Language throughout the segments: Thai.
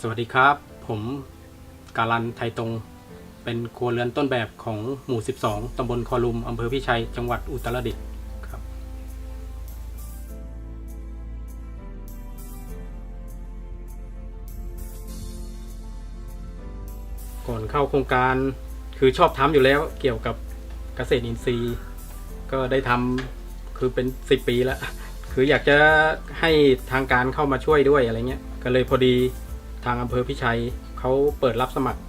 สวัสดีครับ ผมการันไทยตรง เป็นครัวเรือนต้นแบบของหมู่ 12 ตำบลคอลุม อำเภอพิชัย จังหวัดอุตรดิตถ์ครับ ก่อนเข้าโครงการคือชอบทำอยู่แล้วเกี่ยวกับเกษตรอินทรีย์ ก็ได้ทำคือเป็น 10 ปีแล้ว คืออยากจะให้ทางการเข้ามาช่วยด้วยอะไรเงี้ย ก็เลยพอดี ทางอำเภอพิชัยเขาเปิดรับสมัคร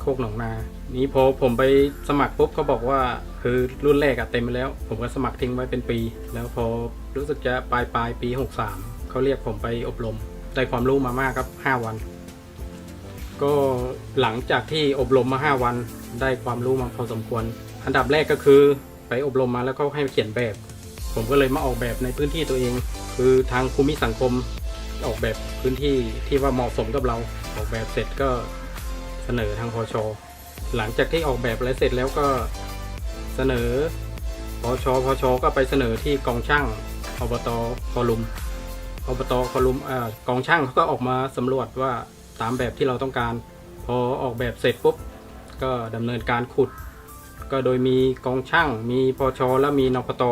โคกหนองนา นี้พอผมไปสมัครปุ๊บเขาบอกว่าคือรุ่นแรกอะเต็มไปแล้ว ผมก็สมัครทิ้งไว้เป็นปี แล้วพอรู้สึกจะปลายปลายปี 63เขาเรียกผมไปอบรม ได้ความรู้มามากครับ 5 วัน ก็หลังจากที่อบรมมา 5 วัน ได้ความรู้มาพอสมควร อันดับแรกก็คือไปอบรมมาแล้วก็ให้เขียนแบบ ผมก็เลยมาออกแบบในพื้นที่ตัวเอง คือทางภูมิสังคม ออกแบบพื้นที่ที่ว่าเหมาะสมกับเราออกแบบเสร็จก็เสนอทางพอชอหลังจากที่ออกแบบอะไรเสร็จแล้วก็เสนอพอชอพอชอก็ไปเสนอที่กองช่างอบตคอลุมอบตคอลุมอกองช่างเขาก็ออกมาสำรวจว่าตามแบบที่เราต้องการ พอออกแบบเสร็จปุ๊บก็ดำเนินการขุด ก็โดยมีกองช่าง มีพอชอและมีนปต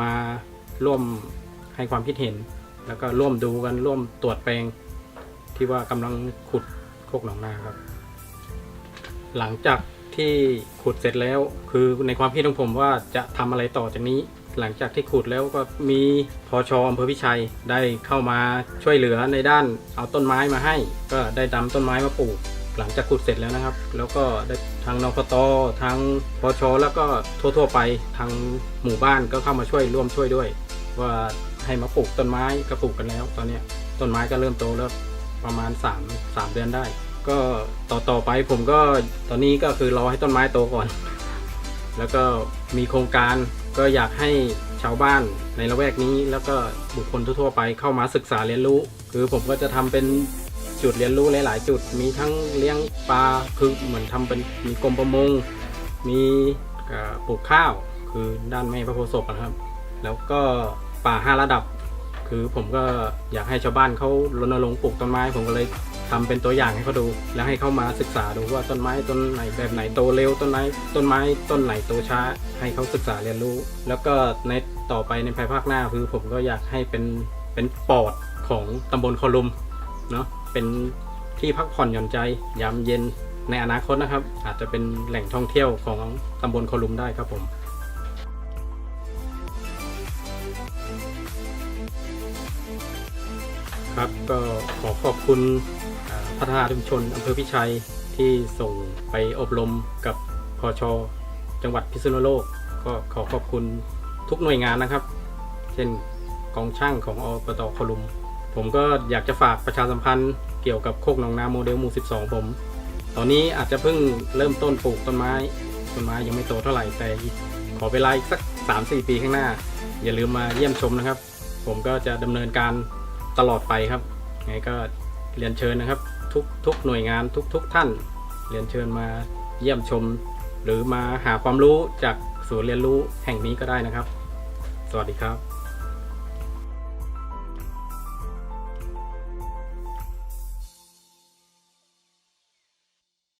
มาร่วมให้ความคิดเห็น แล้วก็ร่วมดูกันร่วมตรวจแปลงที่ว่ากำลังขุดโคกหนองนาครับ หลังจากที่ขุดเสร็จแล้วคือในความคิดของผมว่าจะทำอะไรต่อจากนี้ หลังจากที่ขุดแล้วก็มีพอชอำเภอพิชัยได้เข้ามาช่วยเหลือในด้านเอาต้นไม้มาให้ ก็ได้นำต้นไม้มาปลูก หลังจากขุดเสร็จแล้วนะครับ แล้วก็ได้ทางนปตทางพชอแล้วก็ทั่วๆไปทางหมู่บ้านก็เข้ามาช่วยร่วมช่วยด้วย ว่า ให้มาปลูกต้นไม้ก็ปลูกกันแล้ว ตอนนี้ต้นไม้ก็เริ่มโตแล้วประมาณ3 3เดือนได้ ก็ต่อต่อไปผมก็ตอนนี้ก็คือรอให้ต้นไม้โตก่อน แล้วก็มีโครงการก็อยากให้ชาวบ้านในละแวกนี้ แล้วก็บุคคลทั่วไปเข้ามาศึกษาเรียนรู้ คือผมก็จะทำเป็นจุดเรียนรู้หลาย ๆ จุดมีทั้งเลี้ยงปลาคือเหมือนทำเป็นมีกรมประมง มีปลูกข้าว คือด้านแม่พระโพธิ์ศพนะครับ แล้วก็ ป่าห้าระดับ คือผมก็อยากให้ชาวบ้านเขารณรงค์ปลูกต้นไม้ ผมก็เลยทำเป็นตัวอย่างให้เขาดู แล้วให้เขามาศึกษาดูว่าต้นไม้ต้นไหนแบบไหนโตเร็วต้นไม้ต้นไม้ต้นไหนโตช้า ให้เขาศึกษาเรียนรู้ แล้วก็ในต่อไปในภายภาคหน้าคือผมก็อยากให้เป็นเป็นปอดของตำบลคอลุมเนาะเป็นที่พักผ่อนหย่อนใจยามเย็นในอนาคตนะครับ อาจจะเป็นแหล่งท่องเที่ยวของตำบลโคลุมได้ครับผม ครับก็ขอขอบคุณพัฒนาชุมชนอำเภอพิชัยที่ส่งไปอบรมกับพอชจังหวัดพิษณุโลก ก็ขอขอบคุณทุกหน่วยงานนะครับ เช่นกองช่างของอบตคลุม ผมก็อยากจะฝากประชาสัมพันธ์เกี่ยวกับโคกหนองนาโมเดลหมู่ 12 ผม ตอนนี้อาจจะเพิ่งเริ่มต้นปลูกต้นไม้ต้นไม้ยังไม่โตเท่าไหร่แต่ขอเวลาอีกสัก 3-4 ปีข้างหน้า อย่าลืมมาเยี่ยมชมนะครับ ผมก็จะดำเนินการ ตลอดไปครับไงก็เรียนเชิญนะครับ ทุกทุกหน่วยงานทุกทุกท่าน เรียนเชิญมาเยี่ยมชม หรือมาหาความรู้จากศูนย์เรียนรู้แห่งนี้ก็ได้นะครับ สวัสดีครับ